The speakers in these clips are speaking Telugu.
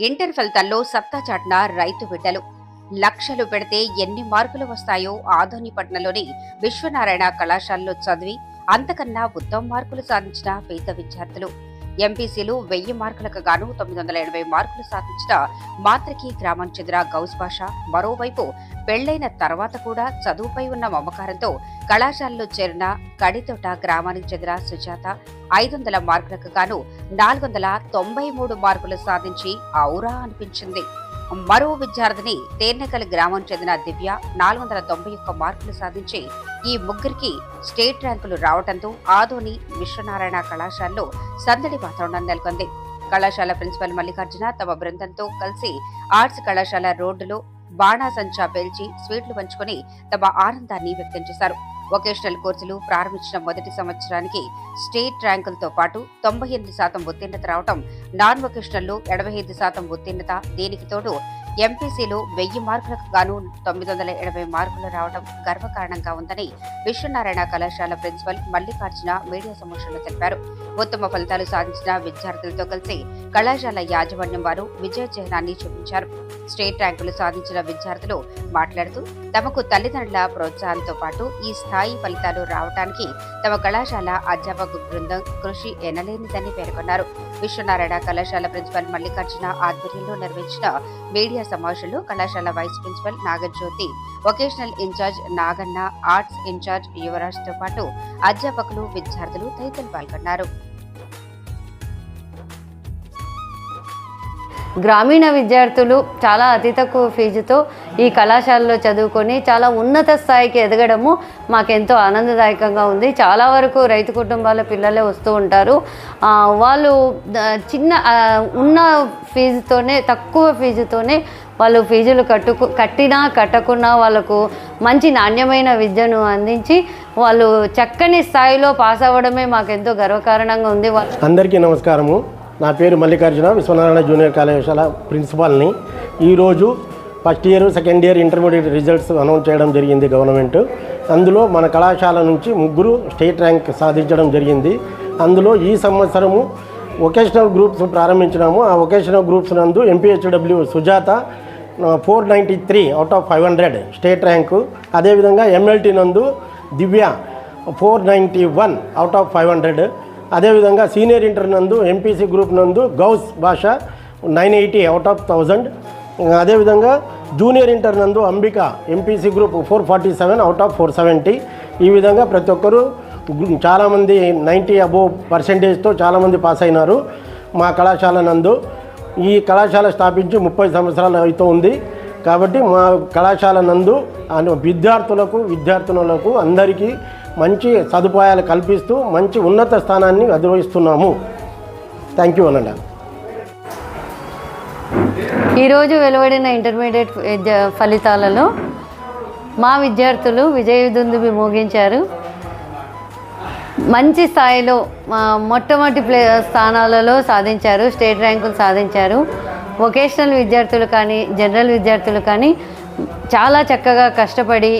ఇంటర్ ఫలితాల్లో సత్తా చాటిన రైతు బిడ్డలు. లక్షలు పెడితే ఎన్ని మార్కులు వస్తాయో ఆధోనిపట్నంలోని విశ్వనారాయణ కళాశాలలో చదివి అంతకన్నా ఉత్తమ మార్కులు సాధించిన పేద విద్యార్థులు. ఎంపీసీలు వెయ్యి మార్కులకు గాను తొమ్మిది వందల ఎనభై మార్కులు సాధించిన మాత్రకి గ్రామం చెందిన గౌస్ భాష. మరోవైపు పెళ్ళైన తర్వాత కూడా చదువుపై ఉన్న మమకారంతో కళాశాలలో చేరిన కడితోట గ్రామానికి చెందిన సుజాత ఐదు వందల మార్కులకు గాను నాలుగు వందల తొంభై మూడు మార్కులు సాధించి ఔరా అనిపించింది. మరో విద్యార్థిని తేర్నకల్ గ్రామం చెందిన దివ్య నాలుగు వందల తొంభై ఒక్క మార్కులు సాధించి ఈ ముగ్గురికి స్టేట్ ర్యాంకులు రావడంతో ఆదోని విశ్వనారాయణ కళాశాలలో సందడి వాతావరణం నెలకొంది. కళాశాల ప్రిన్సిపల్ మల్లికార్జున తమ బృందంతో కలిసి ఆర్ట్స్ కళాశాల రోడ్డులో బాణాసంచా పేల్చి స్వీట్లు పంచుకొని తమ ఆనందాన్ని వ్యక్తం చేశారు. వొకేషనల్ కోర్సులు ప్రారంభించిన మొదటి సంవత్సరానికి స్టేట్ ర్యాంకులతో పాటు తొంభై ఎనిమిది శాతం ఉత్తీర్ణత రావడం నాన్ వొకేషనల్లో ఎనభై ఐదు శాతం ఉత్తీర్ణత దీనికి తోడు ఎంపీసీలో వెయ్యి మార్కులకు గాను తొమ్మిది వందల ఎనభై మార్కులు రావడం గర్వకారణంగా ఉందని విశ్వనారాయణ కళాశాల ప్రిన్సిపల్ మల్లికార్జున మీడియా సమక్షంలో తెలిపారు. ఉత్తమ ఫలితాలు సాధించిన విద్యార్థులతో కలిసి కళాశాల యాజమాన్యం వారు విజయ చిహ్నాన్ని చూపించారు. స్టేట్ ర్యాంకులు సాధించిన విద్యార్థులు మాట్లాడుతూ తమకు తల్లిదండ్రుల ప్రోత్సాహంతో పాటు ఈ స్థాయి ఫలితాలు రావడానికి తమ కళాశాల అధ్యాపక బృందం కృషి ఎనలేనిదని పేర్కొన్నారు. విశ్వనారాయణ కళాశాల ప్రిన్సిపల్ మల్లికార్జున ఆధ్వర్యంలో నిర్వహించిన మీడియా సమావేశంలో కళాశాల vice principal Nagajyothi vocational incharge Naganna arts incharge యువరాజ్తో పాటు అధ్యాపకులు విద్యార్థులు తదితరులు పాల్గొన్నారు. గ్రామీణ విద్యార్థులు చాలా అతి తక్కువ ఫీజుతో ఈ కళాశాలలో చదువుకొని చాలా ఉన్నత స్థాయికి ఎదగడము మాకెంతో ఆనందదాయకంగా ఉంది. చాలా వరకు రైతు కుటుంబాల పిల్లలే వస్తూ ఉంటారు. వాళ్ళు చిన్న ఉన్న ఫీజుతోనే తక్కువ ఫీజుతోనే వాళ్ళు ఫీజులు కట్టుకు కట్టినా కట్టకున్నా వాళ్ళకు మంచి నాణ్యమైన విద్యను అందించి వాళ్ళు చక్కని స్థాయిలో పాస్ అవ్వడమే మాకెంతో గర్వకారణంగా ఉంది. అందరికీ నమస్కారము. నా పేరు మల్లికార్జున విశ్వనారాయణ జూనియర్ కళాశాల ప్రిన్సిపాల్ని. ఈరోజు first year second year intermediate results announce చేయడం జరిగింది గవర్నమెంట్. అందులో మన కళాశాల నుంచి ముగ్గురు స్టేట్ ర్యాంక్ సాధించడం జరిగింది. అందులో ఈ సంవత్సరము వొకేషనల్ గ్రూప్స్ ప్రారంభించినాము. ఆ వొకేషనల్ గ్రూప్స్ నందు M P H W Sujatha four ninety three out of five hundred state rank. అదేవిధంగా ఎంఎల్టీ నందు Divya four ninety one out of five hundred అదేవిధంగా సీనియర్ ఇంటర్ నందు ఎంపీసీ గ్రూప్ నందు Ghouse Basha nine eighty out of thousand. అదేవిధంగా జూనియర్ ఇంటర్ నందు Ambika M P C group four forty seven out of four seventy. ఈ విధంగా ప్రతి ఒక్కరూ చాలామంది నైంటీ అబోవ్ పర్సెంటేజ్తో చాలామంది పాస్ అయినారు మా కళాశాల నందు. ఈ కళాశాల స్థాపించి ముప్పై సంవత్సరాలు అయితే ఉంది. కాబట్టి మా కళాశాల నందు విద్యార్థులకు విద్యార్థినులకు అందరికీ మంచి సదుపాయాలు కల్పిస్తూ మంచి ఉన్నత స్థానాన్ని అధిరోహిస్తున్నాము. థ్యాంక్ యూ అనండి ఈరోజు వెలువడిన ఇంటర్మీడియట్ ఫలితాలలో మా విద్యార్థులు విజయదుందుబి మోగించారు మంచి స్థాయిలో మొట్టమొదటి ప్లే స్థానాలలో సాధించారు స్టేట్ ర్యాంకులు సాధించారు. వొకేషనల్ విద్యార్థులు కానీ జనరల్ విద్యార్థులు కానీ చాలా చక్కగా కష్టపడి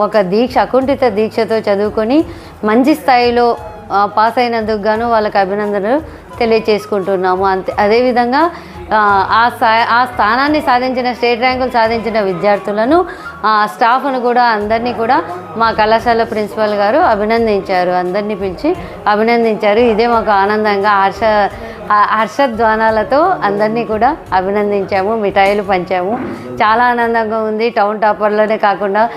ఒక దీక్ష అకుంఠిత దీక్షతో చదువుకొని మంచి స్థాయిలో పాస్ అయినందుకు గాను వాళ్ళకి అభినందనలు తెలియచేసుకుంటున్నాము. అంతే అదేవిధంగా ఆ, స్థా ఆ స్థానాన్ని సాధించిన స్టేట్ ర్యాంకులు సాధించిన విద్యార్థులను స్టాఫ్ను కూడా అందరినీ కూడా మా కళాశాల ప్రిన్సిపల్ గారు అభినందించారు. అందరినీ పిలిచి అభినందించారు. ఇదే మాకు ఆనందంగా హర్ష ఆ- హర్షధ్వానాలతో అందరినీ కూడా అభినందించాము మిఠాయిలు పంచాము. చాలా ఆనందంగా ఉంది. టౌన్ టాపర్లోనే కాకుండా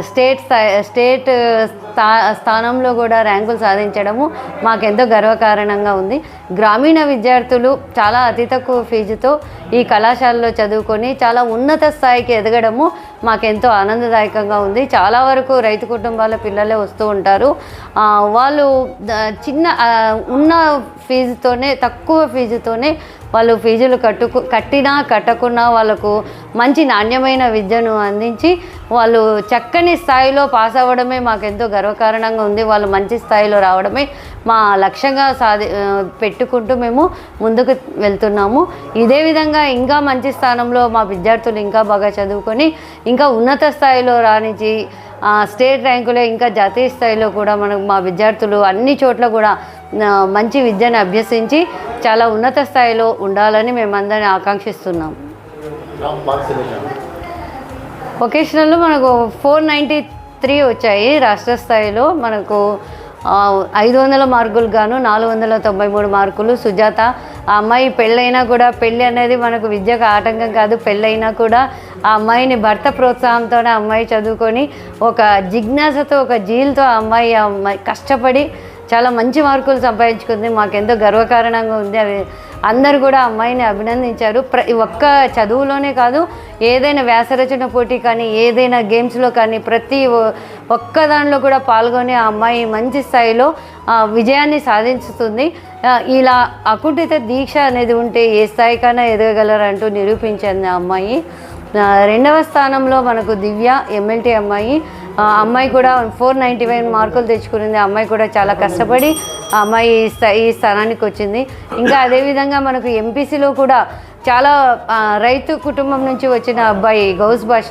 స్టేట్ స్థాయి స్టేట్ స్థా స్థానంలో కూడా ర్యాంకులు సాధించడము మాకెంతో గర్వకారణంగా ఉంది. గ్రామీణ విద్యార్థులు చాలా అతి తక్కువ ఫీజుతో ఈ కళాశాలలో చదువుకొని చాలా ఉన్నత స్థాయికి ఎదగడము మాకెంతో ఆనందదాయకంగా ఉంది. చాలా వరకు రైతు కుటుంబాల పిల్లలే వస్తూ ఉంటారు. వాళ్ళు చిన్న ఉన్న ఫీజుతోనే తక్కువ ఫీజుతోనే వాళ్ళు ఫీజులు కట్టుకు కట్టినా కట్టకున్నా వాళ్ళకు మంచి నాణ్యమైన విద్యను అందించి వాళ్ళు చక్కని స్థాయిలో పాస్ అవ్వడమే మాకెంతో గర్వకారణంగా ఉంది. వాళ్ళు మంచి స్థాయిలో రావడమే మా లక్ష్యంగా సాధి పెట్టుకుంటూ మేము ముందుకు వెళ్తున్నాము. ఇదే విధంగా ఇంకా మంచి స్థానంలో మా విద్యార్థులు ఇంకా బాగా చదువుకొని ఇంకా ఉన్నత స్థాయిలో రాణించి స్టేట్ ర్యాంకులో ఇంకా జాతీయ స్థాయిలో కూడా మనకు మా విద్యార్థులు అన్ని చోట్ల కూడా మంచి విద్యను అభ్యసించి చాలా ఉన్నత స్థాయిలో ఉండాలని మేమందరినీ ఆకాంక్షిస్తున్నాం. వొకేషనల్లో మనకు ఫోర్ నైంటీ త్రీ వచ్చాయి. రాష్ట్ర స్థాయిలో మనకు ఐదు వందల మార్కులు గాను నాలుగు వందల తొంభై మూడు మార్కులు. సుజాత ఆ అమ్మాయి పెళ్ళైనా కూడా పెళ్ళి అనేది మనకు విద్యకు ఆటంకం కాదు. పెళ్ళైనా కూడా ఆ అమ్మాయిని భర్త ప్రోత్సాహంతోనే అమ్మాయి చదువుకొని ఒక జిజ్ఞాసతో ఒక జీల్తో ఆ అమ్మాయి ఆ అమ్మాయి కష్టపడి చాలా మంచి మార్కులు సంపాదించుకుంది మాకెంతో గర్వకారణంగా ఉంది. అవి అందరు కూడా అమ్మాయిని అభినందించారు. ప్ర ఒక్క చదువులోనే కాదు ఏదైనా వ్యాసరచన పోటీ కానీ ఏదైనా గేమ్స్లో కానీ ప్రతి ఒ- ఒక్క దానిలో కూడా పాల్గొని ఆ అమ్మాయి మంచి స్థాయిలో ఆ, విజయాన్ని సాధించుతుంది. ఇలా అకుంఠిత దీక్ష అనేది ఉంటే ఏ స్థాయికైనా ఎదగగలరంటూ నిరూపించింది ఆ అమ్మాయి. రెండవ స్థానంలో మనకు దివ్య ఎమ్మెల్టీ అమ్మాయి. అమ్మాయి కూడా ఫోర్ నైంటీ ఫైవ్ మార్కులు తెచ్చుకునింది. ఆ అమ్మాయి కూడా చాలా కష్టపడి ఆ అమ్మాయి ఈ ఈ స్థానానికి వచ్చింది. ఇంకా అదేవిధంగా మనకు ఎంపీసీలో కూడా చాలా రైతు కుటుంబం నుంచి వచ్చిన అబ్బాయి గౌస్ భాష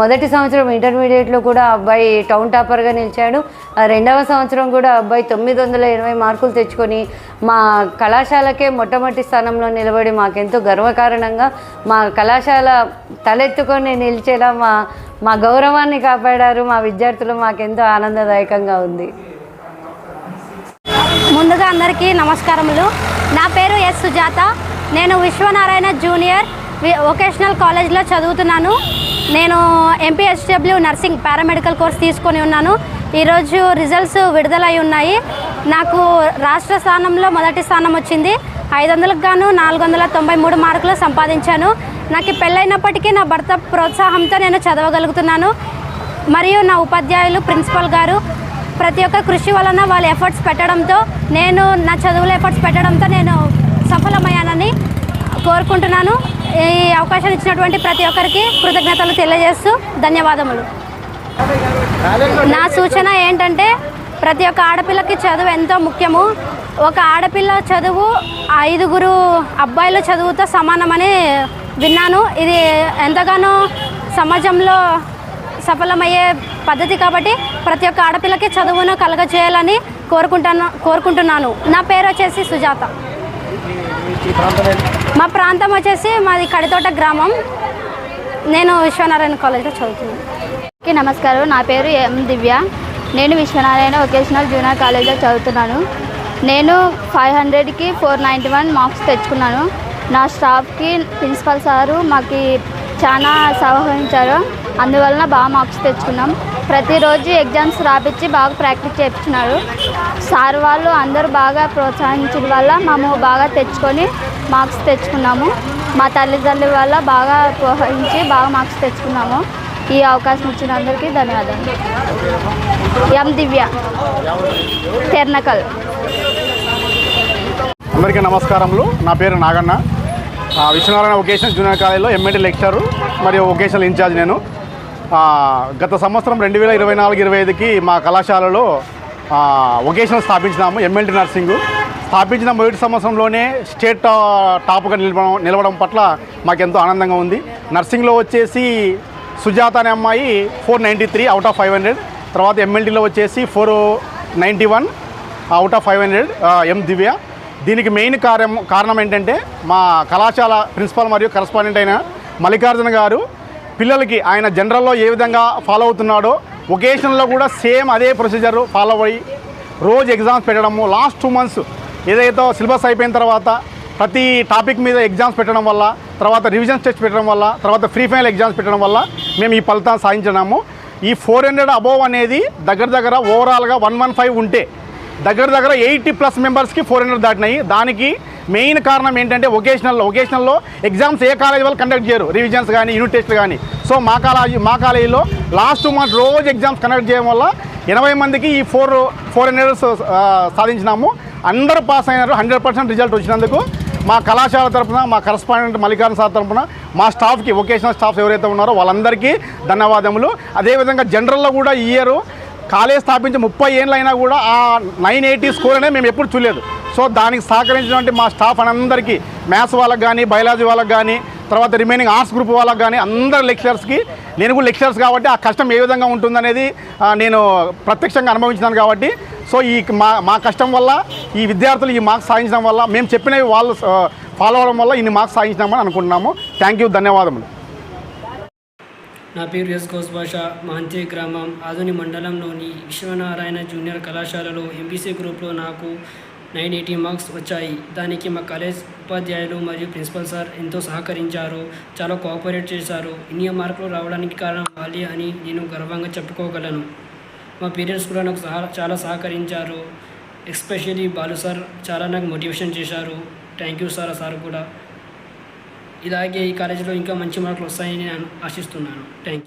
మొదటి సంవత్సరం ఇంటర్మీడియట్లో కూడా అబ్బాయి టౌన్ టాపర్గా నిలిచాడు. ఆ రెండవ సంవత్సరం కూడా అబ్బాయి తొమ్మిది వందల ఎనభై మార్కులు తెచ్చుకొని మా కళాశాలకే మొట్టమొదటి స్థానంలో నిలబడి మాకెంతో గర్వకారణంగా మా కళాశాల తలెత్తుకొని నిలిచేలా మా మా గౌరవాన్ని కాపాడారు మా విద్యార్థులు మాకెంతో ఆనందదాయకంగా ఉంది. ముందుగా అందరికీ నమస్కారములు. నా పేరు ఎస్ సుజాత. నేను విశ్వనారాయణ జూనియర్ వొకేషనల్ కాలేజ్లో చదువుతున్నాను. నేను ఎంపీహెచ్డబ్ల్యూ నర్సింగ్ పారామెడికల్ కోర్స్ తీసుకొని ఉన్నాను. ఈరోజు రిజల్ట్స్ విడుదలై ఉన్నాయి. నాకు రాష్ట్ర స్థానంలో మొదటి స్థానం వచ్చింది. ఐదు వందలకు గాను నాలుగు వందల తొంభై మూడు మార్కులు సంపాదించాను. నాకు పెళ్ళైనప్పటికీ నా భర్త ప్రోత్సాహంతో నేను చదవగలుగుతున్నాను. మరియు నా ఉపాధ్యాయులు ప్రిన్సిపల్ గారు ప్రతి ఒక్క కృషి వలన వాళ్ళ ఎఫర్ట్స్ పెట్టడంతో నేను నా చదువుల ఎఫర్ట్స్ పెట్టడంతో నేను సఫలమయ్యానని కోరుకుంటున్నాను. ఈ అవకాశం ఇచ్చినటువంటి ప్రతి ఒక్కరికి కృతజ్ఞతలు తెలియజేస్తూ ధన్యవాదములు. నా సూచన ఏంటంటే ప్రతి ఒక్క ఆడపిల్లకి చదువు ఎంతో ముఖ్యము. ఒక ఆడపిల్ల చదువు ఐదుగురు అబ్బాయిల చదువుతో సమానమని విన్నాను. ఇది ఎంతగానో సమాజంలో సఫలమయ్యే పద్ధతి కాబట్టి ప్రతి ఒక్క ఆడపిల్లకి చదువును కలగజేయాలని కోరుకుంటాను కోరుకుంటున్నాను. నా పేరు వచ్చేసి సుజాత. మా ప్రాంతం వచ్చేసి మాది కడితోట గ్రామం. నేను విశ్వనారాయణ కాలేజ్లో చదువుతున్నాను. నమస్కారం. నా పేరు ఎం దివ్య. నేను విశ్వనారాయణ వొకేషనల్ జూనియర్ కాలేజ్లో చదువుతున్నాను. నేను ఫైవ్ హండ్రెడ్కి ఫోర్ నైంటీ వన్ మార్క్స్ తెచ్చుకున్నాను. నా స్టాఫ్కి ప్రిన్సిపల్ సారు మాకు చాలా సహకరించారు. అందువలన బాగా మార్క్స్ తెచ్చుకున్నాం. ప్రతిరోజు ఎగ్జామ్స్ రాపించి బాగా ప్రాక్టీస్ చేయించున్నారు సార్ వాళ్ళు అందరూ బాగా ప్రోత్సహించడం వల్ల మేము బాగా తెచ్చుకొని మార్క్స్ తెచ్చుకున్నాము. మా తల్లిదండ్రుల వల్ల బాగా ప్రోత్సహించి బాగా మార్క్స్ తెచ్చుకున్నాము. ఈ అవకాశం ఇచ్చిన అందరికీ ధన్యవాదాలు. ఎం దివ్య. తెర్నకల్. అందరికీ నమస్కారములు. నా పేరు నాగన్న. విశ్వనారాయణ వొకేషనల్ జూనియర్ కాలేజీలో ఎంఏటీ లెక్చరు మరియు వొకేషనల్ ఇన్ఛార్జ్ నేను. గత సంవత్సరం రెండు వేల ఇరవై నాలుగు ఇరవై ఐదుకి మా కళాశాలలో వొకేషనల్ స్థాపించినాము ఎంఎల్టీ నర్సింగ్. స్థాపించిన మొదటి సంవత్సరంలోనే స్టేట్ టాప్గా నిలవడం నిలవడం పట్ల మాకెంతో ఆనందంగా ఉంది. నర్సింగ్లో వచ్చేసి సుజాత అనే అమ్మాయి four ninety three out of five hundred తర్వాత ఎంఎల్టీలో వచ్చేసి four ninety one out of five hundred M Divya దీనికి మెయిన్ కార్యం కారణం ఏంటంటే మా కళాశాల ప్రిన్సిపాల్ మరియు కరస్పాండెంట్ అయిన మల్లికార్జున గారు పిల్లలకి ఆయన జనరల్లో ఏ విధంగా ఫాలో అవుతున్నాడో ఒకేషన్లో కూడా సేమ్ అదే ప్రొసీజర్ ఫాలో అయ్యి రోజు ఎగ్జామ్స్ పెట్టడము లాస్ట్ టూ మంత్స్ ఏదైతే సిలబస్ అయిపోయిన తర్వాత ప్రతి టాపిక్ మీద ఎగ్జామ్స్ పెట్టడం వల్ల తర్వాత రివిజన్స్ టెస్ట్ పెట్టడం వల్ల తర్వాత ఫ్రీ ఫైనల్ ఎగ్జామ్స్ పెట్టడం వల్ల మేము ఈ ఫలితాన్ని సాధించినాము. ఈ ఫోర్ హండ్రెడ్ అబోవ్ అనేది దగ్గర దగ్గర ఓవరాల్గా వన్ వన్ ఫైవ్ ఉంటే దగ్గర దగ్గర ఎయిటీ ప్లస్ మెంబర్స్కి ఫోర్ హండ్రెడ్ దాటినాయి. దానికి మెయిన్ కారణం ఏంటంటే ఒకేషనల్ వొకేషనల్లో ఎగ్జామ్స్ ఏ కాలేజ్ వాళ్ళు కండక్ట్ చేయరు. రివిజన్స్ కానీ యూనిట్ టెస్ట్ కానీ సో మా కాలేజీ మా కాలేజీలో లాస్ట్ మంత్ రోజు ఎగ్జామ్స్ కండక్ట్ చేయడం వల్ల ఎనభై మందికి ఈ ఫోర్ ఫోర్ హండ్రెడ్స్ సాధించినాము. అందరూ పాస్ అయినారు. హండ్రెడ్ పర్సెంట్ రిజల్ట్ వచ్చినందుకు మా కళాశాల తరపున మా కరస్పాండెంట్ మల్లికార్జున సార్ తరపున మా స్టాఫ్కి వొకేషనల్ స్టాఫ్స్ ఎవరైతే ఉన్నారో వాళ్ళందరికీ ధన్యవాదములు. అదేవిధంగా జనరల్లో కూడా ఈ ఇయర్ కాలేజ్ స్థాపించి ముప్పై ఏళ్ళు అయినా కూడా ఆ నైన్ ఎయిటీ స్కోర్ అనేది మేము ఎప్పుడు చూడలేదు. సో దానికి సహకరించినటువంటి మా స్టాఫ్ అందరికీ మ్యాథ్స్ వాళ్ళకి కానీ బయాలజీ వాళ్ళకి కానీ తర్వాత రిమైనింగ్ ఆర్ట్స్ గ్రూప్ వాళ్ళకి కానీ అందరి లెక్చరర్స్కి నేను కూడా లెక్చరర్స్ కాబట్టి ఆ కష్టం ఏ విధంగా ఉంటుందనేది నేను ప్రత్యక్షంగా అనుభవించినాను కాబట్టి సో ఈ మా మా కష్టం వల్ల ఈ విద్యార్థులు ఈ మార్క్స్ సాధించడం వల్ల మేము చెప్పినవి వాళ్ళు ఫాలో అవడం వల్ల ఇన్ని మార్క్స్ సాధించినామని అనుకుంటున్నాము. థ్యాంక్ యూ ధన్యవాదములు. నా పేరు ఎస్ ఘోష్ భాష మహంతే గ్రామం ఆధుని మండలంలోని విశ్వనారాయణ జూనియర్ కళాశాలలో ఎంపీసీ గ్రూప్లో నాకు నైన్ ఎయిటీ మార్క్స్ వచ్చాయి. దానికి మా కాలేజ్ ఉపాధ్యాయులు మరియు ప్రిన్సిపల్ సార్ ఎంతో సహకరించారు చాలా కోఆపరేట్ చేశారు. ఇన్ని మార్కులు రావడానికి కారణం వాళ్ళే అని నేను గర్వంగా చెప్పుకోగలను. మా పేరెంట్స్ కూడా నాకు సహా చాలా సహకరించారు. ఎస్పెషలీ బాలు సార్ చాలా నాకు మోటివేషన్ చేశారు. థ్యాంక్ యూ సార్ సార్ కూడా. ఇలాగే ఈ కాలేజీలో ఇంకా మంచి మార్కులు వస్తాయని నేను ఆశిస్తున్నాను. Thank you